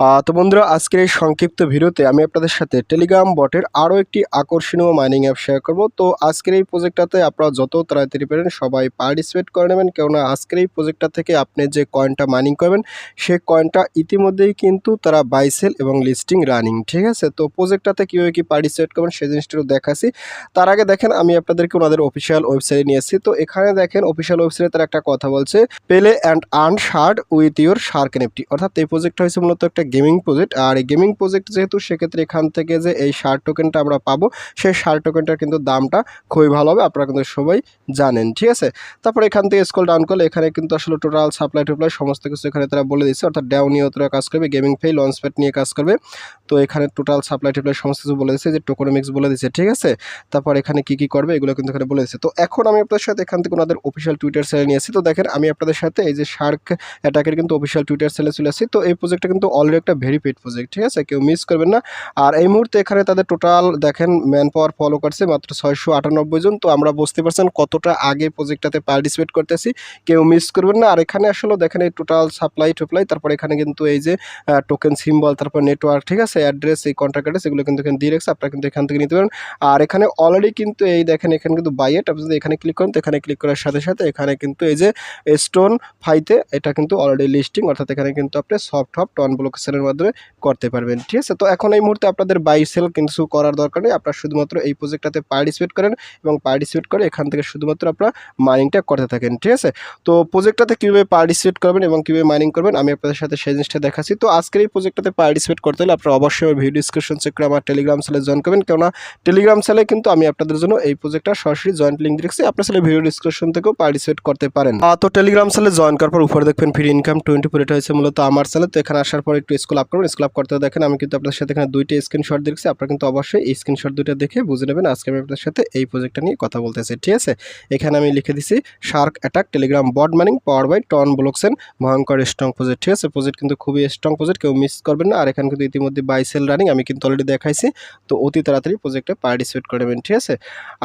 তো বন্ধুরা, আজকের এই সংক্ষিপ্ত ভিডিওতে আমি আপনাদের সাথে টেলিগ্রাম বটের আরও একটি আকর্ষণীয় মাইনিং অ্যাপ শেয়ার করব। তো আজকের এই প্রজেক্টটাতে আপনারা যত তাড়াতাড়ি পারেন সবাই পার্টিসিপেট করে নেবেন। কেননা আজকের এই প্রজেক্টটা থেকে আপনি যে কয়েনটা মাইনিং করবেন, সেই কয়েনটা ইতিমধ্যেই কিন্তু তারা বাইসেল এবং লিস্টিং রানিং ঠিক আছে? তো প্রজেক্টটাতে কীভাবে কী পার্টিসিপেট করবেন সেই জিনিসটা একটু দেখাচ্ছি। তার আগে দেখেন, আমি আপনাদেরকে ওনাদের অফিসিয়াল ওয়েবসাইটে নিয়ে এসেছি। তো এখানে দেখেন অফিসিয়াল ওয়েবসাইটে তারা একটা কথা বলছে play and earn shard with your shark NFT অর্থাৎ এই প্রজেক্টটা হয়েছে মূলত একটা গেমিং প্রজেক্ট। আর এই গেমিং প্রজেক্ট যেহেতু, সেক্ষেত্রে এখান থেকে যে এই শার্ট টোকেনটা আমরা পাবো, সেই শার্ট টোকেনটার কিন্তু দামটা খুবই ভালো হবে, আপনারা কিন্তু সবাই জানেন, ঠিক আছে? তারপর এখান থেকে স্কল ডাউন করলে এখানে কিন্তু আসলে টোটাল সাপ্লাই টুপ্লাই সমস্ত কিছু এখানে তারা বলে দিচ্ছে, অর্থাৎ ডাউন নিয়ে তারা কাজ করবে, গেমিং ফে লঞ্চ প্যাড নিয়ে কাজ করবে। তো এখানে টোটাল সাপ্লাই টুপ্লাই সমস্ত কিছু বলে দিচ্ছে, যে টোকোনমিক্স বলে দিচ্ছে, ঠিক আছে? তারপর এখানে কি কি করবে, এগুলো কিন্তু এখানে বলে দিচ্ছে। তো এখন আমি আপনাদের সাথে এখান থেকে ওনাদের অফিসিয়াল টুইটার চ্যানেল নিয়ে আসি। তো দেখেন, আমি আপনাদের সাথে এই যে শার্ক অ্যাটাকের কিন্তু অফিসিয়াল টুইটার চ্যানেলে চলে আসি। তো এই প্রজেক্টটা কিন্তু অলরেডি একটা ভেরিফাইড প্রজেক্ট ঠিক আছে? কেউ মিস করবেন না। আর এই মুহূর্তে এখানে তাদের টোটাল দেখেন ম্যান পাওয়ার ফলো করছে মাত্র ছয়শো আটানব্বই জন। তো আমরা বুঝতে পারছেন কতটা আগে প্রজেক্টটাতে পার্টিসিপেট করতেছি। কেউ মিস করবেন না। আর এখানে আসলে দেখেন এই টোটাল সাপ্লাই টুপ্লাই, তারপর এখানে কিন্তু এই যে টোকেন সিম্বল তারপর নেটওয়ার্ক ঠিক আছে? অ্যাড্রেস এই কন্ট্যাক্ট অ্যাড্রেস এগুলো কিন্তু এখানে দিয়ে রাখছে। আপনারা কিন্তু এখান থেকে নিতে পারেন। আর এখানে অলরেডি কিন্তু এই দেখেন, এখানে কিন্তু বাইয়েট আপনি যদি এখানে ক্লিক করেন, তো এখানে ক্লিক করার সাথে সাথে এখানে কিন্তু এই যে স্টোন ফাইতে এটা কিন্তু অলরেডি লিস্টিং অর্থাৎ এখানে কিন্তু আপনি সফট হপ টন ব্লকেশনের মাধ্যমে করতে পারবেন, ঠিক আছে? তো এখন এই মুহূর্তে আপনাদের বাই সেল কিছু করার দরকার নেই। আপনারা শুধুমাত্র এই প্রজেক্টটাতে পার্টিসিপেট করেন এবং পার্টিসিপেট করে এখান থেকে শুধুমাত্র আপনারা মাইনিংটা করতে থাকেন, ঠিক আছে? তো প্রজেক্টটাতে কীভাবে পার্টিসিপেট করবেন এবং কীভাবে মাইনিং করবেন আমি আপনাদের সাথে সেই জিনিসটা দেখাচ্ছি। তো আজকের এই প্রজেক্টটাতে পার্টিসিপেট করতে হলে আপনারা অবশ্যই ভিডিও ডিসক্রিপশন চেক করে আমার টেলিগ্রাম চ্যানেলে জয়েন করবেন। কেননা টেলিগ্রাম চ্যানেলে কিন্তু আমি আপনাদের জন্য এই প্রজেক্টটা সরাসরি জয়েন্ট লিঙ্ক দিচ্ছি আপনার চ্যানেলে ভিডিও ডিসক্রিপশন থেকেও পার্টিসিপেট করতে পারেন। তো টেলিগ্রাম চ্যানেলে জয়েন করার পর উপরে দেখবেন ফ্রি ইনকাম টোয়েন্টি ফোর এটা হয়েছে মূলত আমার চ্যানেল তো এখানে আসার পর একটু স্কুল আপ করবেন স্কুল আপ করতে দেখেন আমি কিন্তু আপনার সাথে এখানে দুইটা স্ক্রিনশট দিচ্ছি আপনারা কিন্তু অবশ্যই এই স্ক্রিনশট দুইটা দেখে বুঝে নেবেন আজকে আমি আপনাদের সাথে এই প্রজেক্টটা নিয়ে কথা বলতেছি, ঠিক আছে? এখানে আমি লিখে দিছি shark attack Telegram bot mining power by TON blockchain ভয়ঙ্কর স্ট্রং প্রজেক্ট ঠিক আছে? প্রজেক্ট কিন্তু খুবই স্ট্রং প্রজেক্ট কেউ মিস করবেন না, আর এখানে কিন্তু ইতিমধ্যে বাই সেল রানিং আমি কিন্তু অলরেডি দেখাইছি, তো অতি তাড়াতাড়ি প্রজেক্টে পার্টিসিপেট করে নেবেন, ঠিক আছে?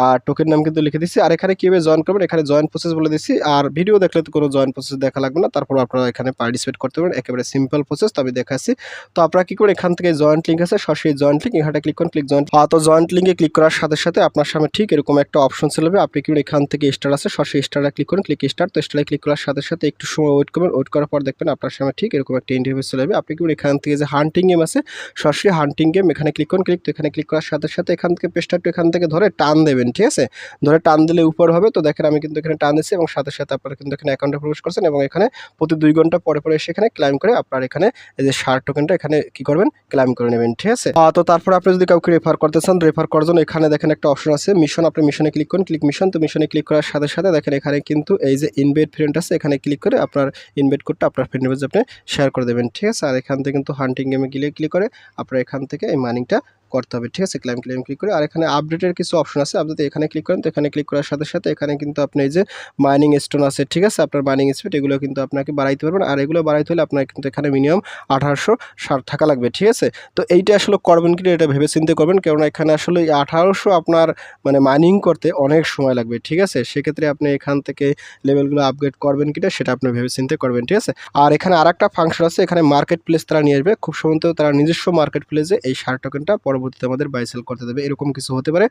আর টোকেন নাম কিন্তু লিখে দিচ্ছি আর এখানে কীভাবে জয়েন করবেন, এখানে জয়েন প্রসেস বলে দিচ্ছি আর ভিডিও দেখলে তো কোনো জয়েন প্রসেস দেখা লাগবে না, তারপর আপনারা এখানে পার্টিসিপেট করতে পারেন একেবারে সিম্পল প্রসেস তো আমি দেখাচ্ছি তো আপনারা কী করে এখান থেকে জয়েন্ট লিঙ্ক আছে, সরাসরি জয়েন্ট লিঙ্ক এখানে ক্লিক করুন ক্লিক জয়েন্ট তো জয়েন্ট লিঙ্কে ক্লিক করার সাথে সাথে আপনার সামনে ঠিক এরকম একটা অপশন চলে আপনি কি এখান থেকে স্টার আছে, সরাসরি স্টারে ক্লিক করুন ক্লিক স্টার তো স্টারে ক্লিক করার সাথে সাথে একটু সময় ওয়েট করবেন। ওয়েট করার পর দেখবেন আপনার সামনে ঠিক এরকম একটা ইন্টারভিউ চলে যাবে। আপনি কি এখান থেকে যে হান্টিং গেম আছে, সরাসরি হান্টিং গেম এখানে ক্লিক করুন ক্লিক তো এখানে ক্লিক করার সাথে সাথে এখান থেকে একটু এখান থেকে ধরে টান দেবেন, ঠিক আছে? ধরে টান দিলে উপর হবে, তো দেখেন আমি কিন্তু এখানে টান দিচ্ছি এবং সাথে সাথে আপনারা কিন্তু এখানে অ্যাকাউন্টে প্রবেশ করছেন এবং এখানে প্রতি দুই ঘণ্টা পরে পরে এসে এখানে ক্লাইম করে আপনার এখানে যে শার্ট টোকেনটা এখানে কি করবেন? ক্লাইম করে নেবেন, ঠিক আছে? তো তারপর আপনি যদি কাউকে রেফার করতে চান রেফার করার জন্য এখানে দেখেন একটা অপশন আছে মিশন আপনি মিশনে ক্লিক করুন ক্লিক মিশন তো মিশনে ক্লিক করার সাথে সাথে দেখেন এখানে কিন্তু এই যে ইনভেট ফ্রেন্ড আছে, এখানে ক্লিক করে আপনার ইনভেট কোডটা আপনার ফ্রেন্ড আপনি শেয়ার করে দেবেন, ঠিক আছে? আর এখান থেকে কিন্তু হান্টিং গেমে গিয়ে ক্লিক করে, আপনার এখান থেকে এই মানিংটা করতে হবে, ঠিক আছে? ক্লাইম ক্লেম ক্লিক করে। আর এখানে আপডেটের কিছু অপশন আছে। আপনি এখানে ক্লিক করেন, তো এখানে ক্লিক করার সাথে সাথে এখানে কিন্তু আপনি এই যে মাইনিং স্টোন আছে, ঠিক আছে? আপনার মাইনিং স্পিড এগুলো কিন্তু আপনাকে বাড়াইতে পারবেন। আর এগুলো বাড়াইতে হলে আপনার কিন্তু এখানে মিনিমাম আঠারোশো ষাট থাকা লাগবে, ঠিক আছে? তো এইটা আসলে করবেন কি এটা ভেবে চিন্তে করবেন। কেননা এখানে আসলে আঠারোশো আপনার মানে মাইনিং করতে অনেক সময় লাগবে, ঠিক আছে? সেক্ষেত্রে আপনি এখান থেকে লেভেলগুলো আপগ্রেড করবেন কিনা সেটা আপনি ভেবে চিন্তে করবেন, ঠিক আছে? আর এখানে আর একটা ফাংশন আছে, এখানে মার্কেট প্লেস তারা নিয়ে আসবে। খুব সম্ভবত তারা নিজস্ব মার্কেট প্লেসে এই শার্ট টোকেনটা পরবর্তীতে আমাদের বাই সেল করতে দেবে, এরকম কিছু হতে পারে।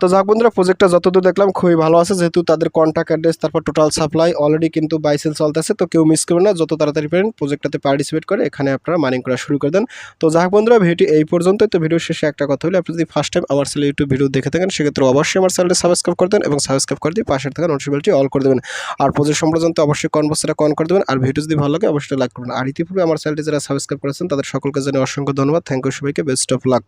তো যাক বন্ধুরা প্রজেক্টটা যতদূর দেখলাম খুবই ভালো আছে, যেহেতু তাদের কন্ট্যাক্ট অ্যাড্রেস তারপর টোটাল সাপ্লাই অলরেডি কিন্তু বাই সেল চলতেছে, তো কেউ মিস করবে না, যত তাড়াতাড়ি পারেন প্রজেক্টটাতে পার্টিসিপেট করে এখানে আপনারা মাইনিং করা শুরু করে দেন। তো যাক বন্ধুরা, ভিডিওটি এই পর্যন্ত তো ভিডিও শেষে একটা কথা হলে আপনি যদি ফার্স্ট টাইম আমার চ্যানেল ইউটিউব ভিডিও দেখে থাকেন, সেক্ষেত্রে অবশ্যই আমার চ্যানেলটি সাবস্ক্রাইব করে দেন এবং সাবস্ক্রাইব করে দিয়ে পাশের থাকা নোটিফিকেশনটি অল করে দেবেন। আর প্রজেক্ট সম্পর্কে অবশ্যই কনভার্সটা কন করে দেবেন, আর ভিডিও যদি ভালো লাগে, অবশ্যই লাইক করবেন। আর ইতিপূর্বে আমার চ্যানেলটি যারা সাবস্ক্রাইব করেছেন, তাদের সকলকে জানিয়ে অসংখ্য ধন্যবাদ। থ্যাংক ইউ সবাইকে বেস্ট অফ লাক